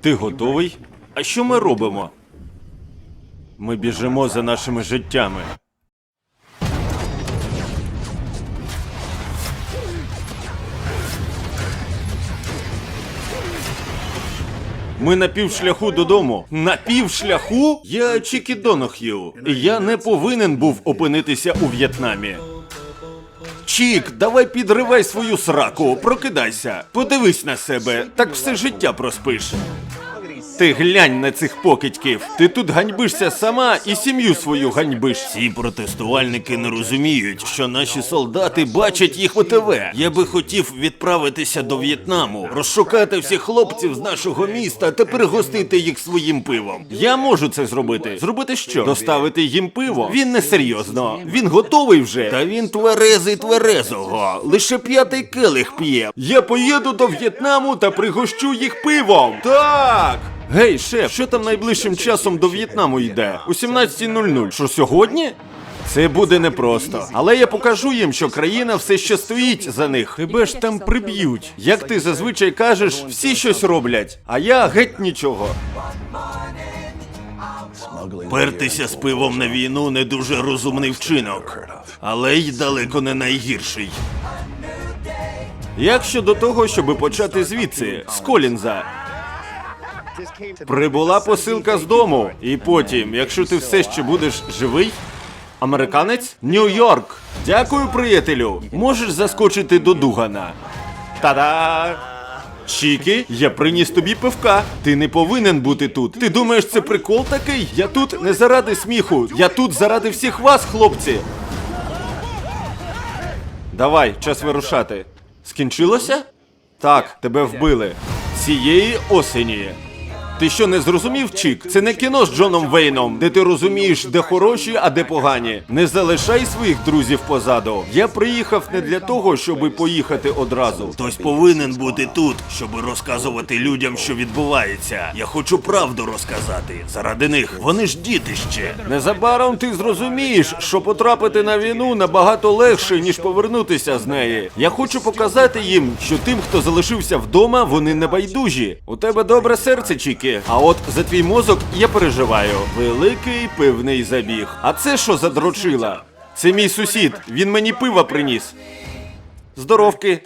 Ти готовий? А що ми робимо? Ми біжимо за нашими життями. Ми на півшляху додому. На півшляху? Я Чікі Донох'ю. І я не повинен був опинитися у В'єтнамі. Чік, давай підривай свою сраку, прокидайся. Подивись на себе, так все життя проспиш. Ти глянь на цих покидьків. Ти тут ганьбишся сама і сім'ю свою ганьбиш. Ці протестувальники не розуміють, що наші солдати бачать їх по ТВ. Я би хотів відправитися до В'єтнаму, розшукати всіх хлопців з нашого міста та пригостити їх своїм пивом. Я можу це зробити. Зробити що? Доставити їм пиво? Він не серйозно. Він готовий вже. Та він тверезий тверезого. Лише п'ятий келих п'є. Я поїду до В'єтнаму та пригощу їх пивом. Так. Гей, шеф, що там найближчим часом до В'єтнаму йде? У 17.00. Що сьогодні? Це буде непросто. Але я покажу їм, що країна все ще стоїть за них. Тебе ж там приб'ють. Як ти зазвичай кажеш, всі щось роблять, а я геть нічого. Пертися з пивом на війну не дуже розумний вчинок, але й далеко не найгірший. Як щодо того, щоби почати звідси, з Колінза? Прибула посилка з дому. І потім, якщо ти все ще будеш живий. Американець? Нью-Йорк. Дякую, приятелю. Можеш заскочити до Дугана. Та-да! Чікі, я приніс тобі пивка. Ти не повинен бути тут. Ти думаєш, це прикол такий? Я тут не заради сміху. Я тут заради всіх вас, хлопці. Давай, час вирушати. Скінчилося? Так, тебе вбили. Цієї осені. Ти що не зрозумів, Чік? Це не кіно з Джоном Вейном, де ти розумієш, де хороші, а де погані. Не залишай своїх друзів позаду. Я приїхав не для того, щоб поїхати одразу. Хтось повинен бути тут, щоб розказувати людям, що відбувається. Я хочу правду розказати. Заради них. Вони ж діти ще. Незабаром ти зрозумієш, що потрапити на війну набагато легше, ніж повернутися з неї. Я хочу показати їм, що тим, хто залишився вдома, вони не байдужі. У тебе добре серце, Чікі. А от за твій мозок я переживаю. Великий пивний забіг. А це що за дрочила? Це мій сусід. Він мені пива приніс. Здоровки.